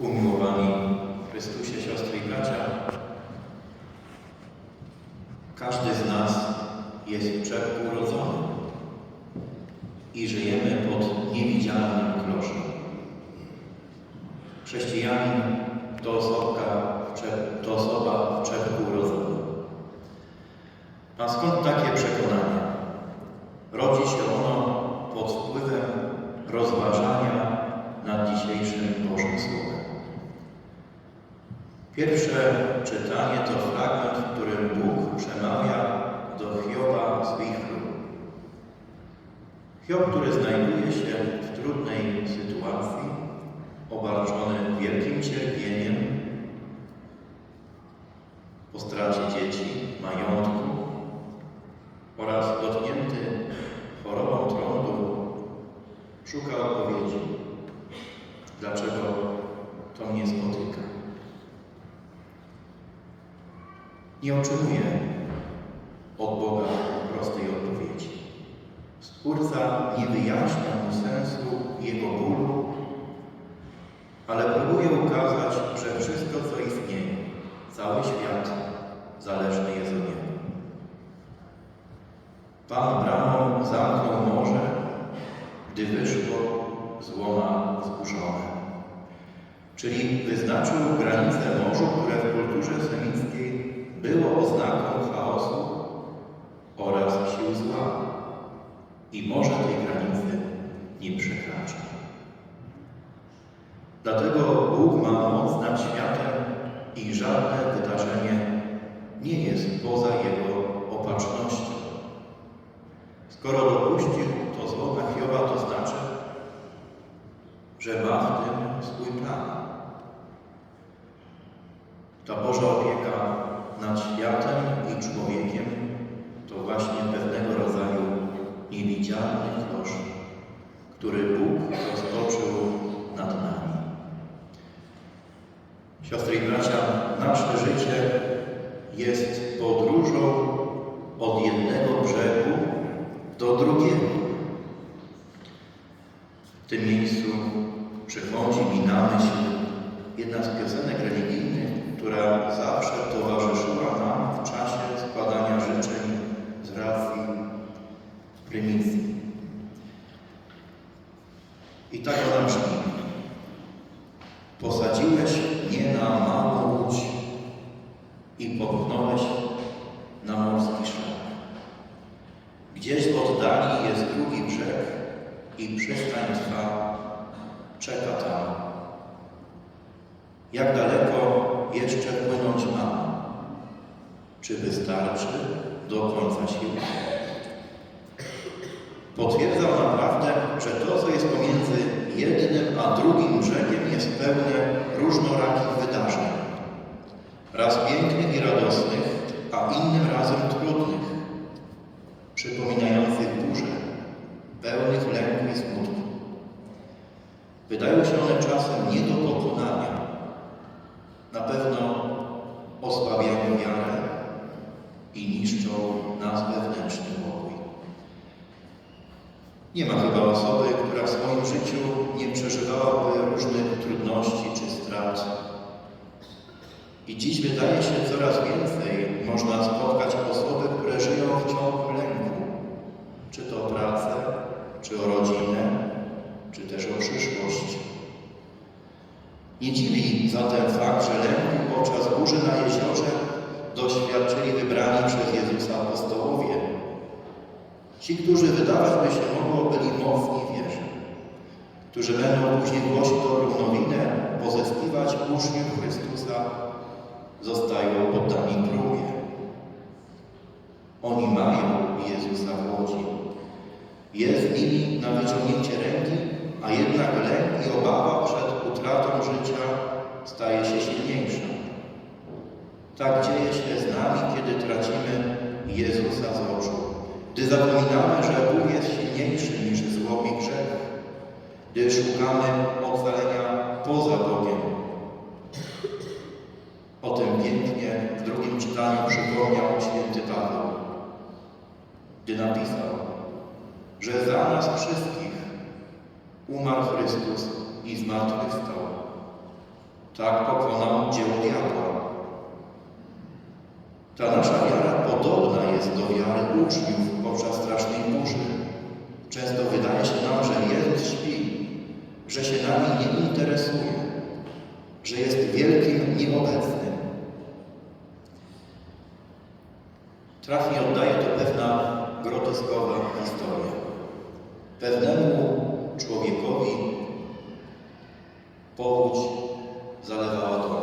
Umiłowani Chrystusie siostry i bracia, każdy z nas jest w czepku urodzony i żyjemy pod niewidzialnym kloszem. Chrześcijanin to, czep, to osoba w czepku urodzona. A skąd takie przekonanie? Rodzi się ono pod wpływem rozważania nad dzisiejszym Bożym Słowem. Pierwsze czytanie to fragment, w którym Bóg przemawia do Hioba z wichru. Hiob, który znajduje się w trudnej sytuacji, obarczony wielkim cierpieniem po stracie dzieci, majątku oraz dotknięty chorobą trądu, szuka odpowiedzi, dlaczego to mnie spotyka. Nie otrzymuje od Boga prostej odpowiedzi. Stwórca nie wyjaśnia mu sensu jego bólu, ale próbuje ukazać, że wszystko, co istnieje, cały świat, zależny jest od niego. Pan bramą zamknął morze, gdy wyszło złoma zburzone. Czyli wyznaczył granice morzu, które w kulturze semickiej było oznaką chaosu oraz sił zła. I morze tej granicy nie przekracza. Dlatego Bóg moc nad światem i żadne wydarzenie nie jest poza Jego opatrznością. Skoro dopuścił to zło na to znaczy, że ma w tym swój plan. Ta Boża opieka nad światem i człowiekiem to właśnie pewnego rodzaju niewidzialny klosz, który Bóg roztoczył nad nami. Siostry i bracia, nasze życie jest podróżą od jednego brzegu do drugiego. W tym miejscu przychodzi mi na myśl jedna z piosenek religijnych, która zawsze towarzyszyła nam w czasie składania życzeń z racji prymicji. I tak ona brzmi. Posadziłeś mnie na małą łódź i popchnąłeś na morski szlak. Gdzieś w oddali jest drugi brzeg i przystań Twa czeka tam. Jak daleko jeszcze płynąć mam? Czy wystarczy do końca sił? Potwierdzam naprawdę, że to, co jest pomiędzy jednym a drugim brzegiem, jest pełne różnorakich wydarzeń. Raz pięknych i radosnych, a innym razem trudnych, przypominających burze, pełnych lęku i smutku. Wydają się one czasem nie do pokonania. Na pewno osłabiają wiarę i niszczą nas wewnętrzny pokój. Nie ma chyba osoby, która w swoim życiu nie przeżywałaby różnych trudności czy strat. I dziś wydaje się coraz więcej można spotkać osoby, które żyją w ciągu lęku. Czy to o pracę, czy o rodzinę, czy też o przyszłość. Nie dziwi zatem fakt, że lęku podczas burzy na jeziorze doświadczyli wybrani przez Jezusa apostołowie. Ci, którzy wydawać by się mogło byli mocni w wierze, którzy będą później głosić dobrą nowinę, pozyskiwać uczniów Chrystusa, zostają poddani próbie. Oni mają Jezusa. Jest z nimi na wyciągnięcie ręki, a jednak lęk i obawa przed utratą życia staje się silniejsza. Tak dzieje się z nami, kiedy tracimy Jezusa z oczu. Gdy zapominamy, że Bóg jest silniejszy niż zło i grzech. Gdy szukamy ocalenia poza Bogiem. O tym pięknie w drugim czytaniu przypomniał święty Paweł, gdy napisał, że za nas wszystkich umarł Chrystus i zmartwychwstał. tak pokonał dzieło diabła. Ta nasza wiara podobna jest do wiary uczniów podczas strasznej burzy. Często wydaje się nam, że Jezus śpi, że się nami nie interesuje, że jest wielkim nieobecnym. Trafnie oddaje to pewna groteskowa historia. Pewnemu człowiekowi powódź zalewała dom.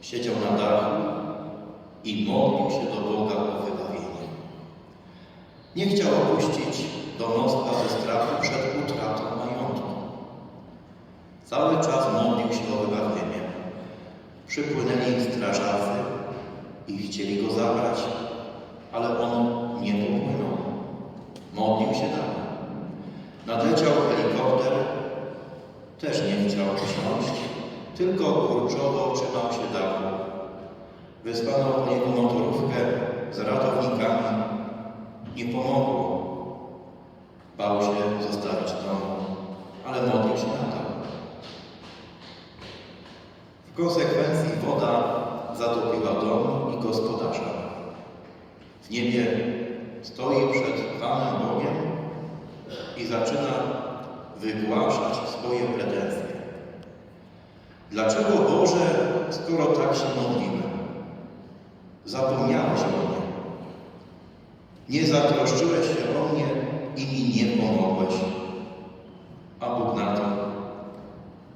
Siedział na dachu i modlił się do Boga o wybawienie. Nie chciał opuścić domostwa ze strachu przed utratą majątku. Cały czas modlił się o wybawienie. Przypłynęli strażacy i chcieli go zabrać, ale on nie popłynął. Modlił się dalej. Nadleciał helikopter, też nie chciał wsiąść, tylko kurczowo trzymał się dachu. Wysłano po niego motorówkę z ratownikami. Nie pomogło. Bał się zostawić dom, ale modlił się nadal. W konsekwencji woda zatopiła dom i gospodarza. W niebie stoi przed Panem Bogiem i zaczyna wygłaszać swoje pretensje. Dlaczego Boże, skoro tak się modliłem, zapomniałeś o mnie? Nie zatroszczyłeś się o mnie i mi nie pomogłeś. A Bóg na to,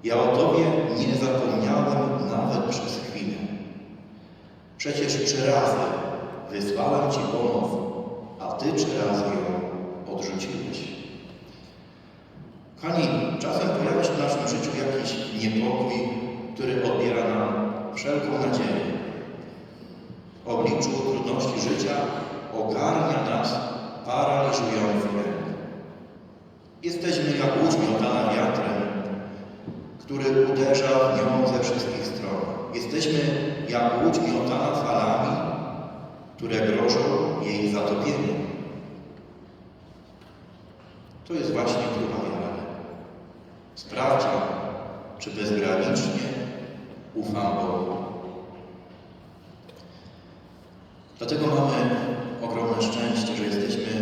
ja o Tobie nie zapomniałem nawet przez chwilę. Przecież trzy razy wysłałem Ci pomoc, a Ty trzy razy ją odrzuciłeś. Kochani, czasem pojawia się w naszym życiu jakiś niepokój, który odbiera nam wszelką nadzieję. W obliczu trudności życia ogarnia nas paraliżujący lęk. Jesteśmy jak łódź miotana wiatrem, który uderza w nią ze wszystkich stron. Jesteśmy jak łódź miotana falami, które grożą jej zatopieniem. To jest właśnie próba wiary. Sprawdzam, czy bezgranicznie ufam Bogu. Dlatego mamy ogromne szczęście, że jesteśmy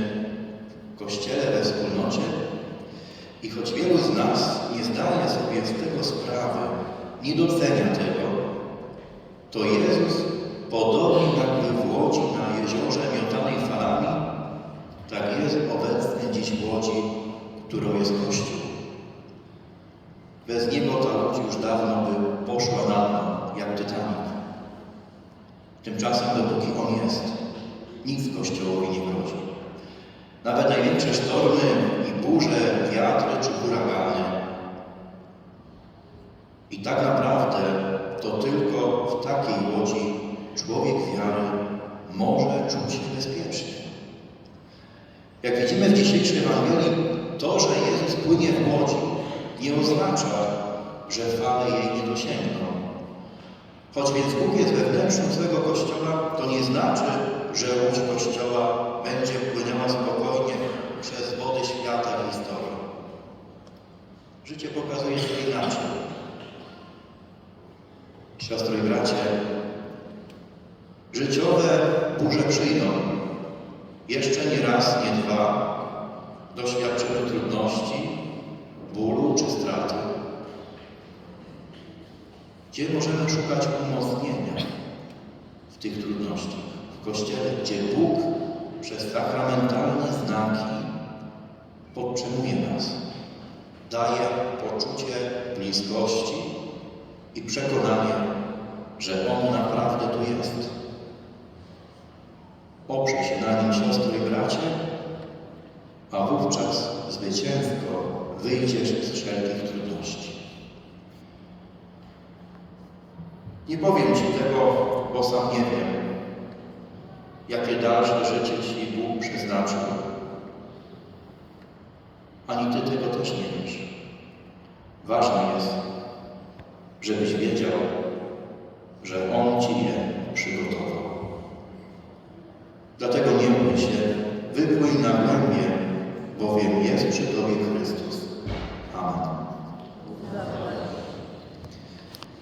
w Kościele, we wspólnocie i choć wielu z nas nie zdaje sobie z tego sprawy, nie docenia tego, to Jezus, podobnie jakby w łodzi na jeziorze miotanej falami, tak jest obecny dziś w łodzi, którą jest Kościół. Bez Niego ta łódź już dawno by poszła na dno, jak Titanic. Tymczasem, dopóki On jest, nic Kościołowi nie grozi. Nawet największe sztormy i burze, wiatry czy huragany. I tak naprawdę to tylko w takiej łodzi człowiek wiary może czuć się bezpiecznie. Jak widzimy w dzisiejszej Ewangelii, to, że Jezus płynie w łodzi, nie oznacza, że fale jej nie dosięgną. Choć więc Bóg jest we wnętrzu swego Kościoła, to nie znaczy, że łódź Kościoła będzie płynęła spokojnie przez wody świata i historii. Życie pokazuje się inaczej. Siostry i bracia, życiowe burze przyjdą. Jeszcze nie raz, nie dwa doświadczymy trudności, bólu czy straty. Gdzie możemy szukać umocnienia w tych trudnościach? W Kościele, gdzie Bóg przez sakramentalne znaki podtrzymuje nas, daje poczucie bliskości i przekonanie, że On naprawdę tu jest. Oprze się na nim siostry i bracie, a wówczas zwycięsko wyjdziesz z wszelkich trudności. Nie powiem Ci tego, bo sam nie wiem, jakie dalsze życie Ci Bóg przeznaczył. Ani Ty tego też nie wiesz. Ważne jest, żebyś wiedział, że On Ci je przygotował. Dlatego nie bój się, wypłyń na głębie, bowiem jest przy Tobie Chrystus.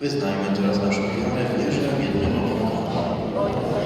Wyznajmy teraz naszą wiarę w wierze w jednego Boga.